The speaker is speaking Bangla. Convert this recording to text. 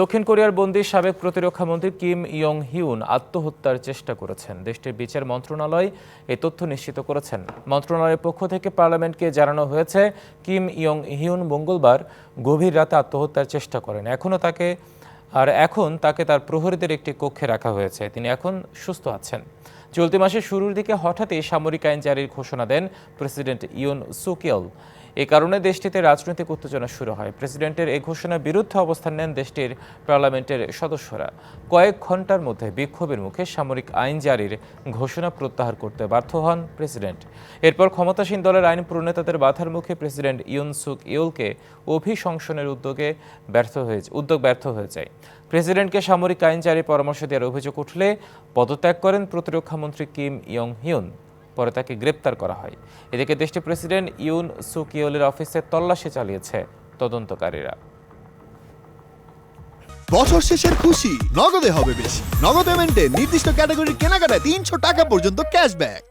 দক্ষিণ কোরিয়ার বন্দী সাবেক প্রতিরক্ষা মন্ত্রী কিম ইয়ং হিউন আত্মহত্যার চেষ্টা করেছেন। দেশটির বিচার মন্ত্রণালয় এই তথ্য নিশ্চিত করেছেন। মন্ত্রণালয়ের পক্ষ থেকে পার্লামেন্টকে জানানো হয়েছে, কিম ইয়ং হিউন মঙ্গলবার গভীর রাতে আত্মহত্যার চেষ্টা করেন। এখনও তাকে, আর এখন তাকে তার প্রহরীদের একটি কক্ষে রাখা হয়েছে। তিনি এখন সুস্থ আছেন। চলতি মাসের শুরুর দিকে হঠাৎই সামরিক আইন জারির ঘোষণা দেন প্রেসিডেন্ট ইউন সুকিয়ল। এ কারণে দেশটিতে রাজনৈতিক উত্তেজনা শুরু হয়। প্রেসিডেন্টের এই ঘোষণার বিরুদ্ধে অবস্থান নেন দেশটির পার্লামেন্টের সদস্যরা। কয়েক ঘণ্টার মধ্যে বিক্ষোভের মুখে সামরিক আইন জারির ঘোষণা প্রত্যাহার করতে ব্যর্থ হন প্রেসিডেন্ট। এরপর ক্ষমতাসীন দলের আইন প্রণেতাদের বাধার মুখে প্রেসিডেন্ট ইউন সুক ইউলকে অভিশংসনের উদ্যোগে ব্যর্থ হয়েছে উদ্যোগ ব্যর্থ হয়ে যায়। প্রেসিডেন্টকে সামরিক আইন জারির পরামর্শ দেওয়ার অভিযোগ উঠলে পদত্যাগ করেন প্রতিরক্ষামন্ত্রী কিম ইয়ং হিউন পরে তাকে গ্রেপ্তার করা হয়। এদিকে দেশটির প্রেসিডেন্ট ইউন সুকিওলের অফিসে তল্লাশি চালিয়েছে তদন্তকারীরা। বছর শেষের খুশি, নগদে হবে বেশি। নগদ পেমেন্টে নির্দিষ্ট ক্যাটাগরির কেনাকাটায় তিনশো টাকা পর্যন্ত ক্যাশব্যাক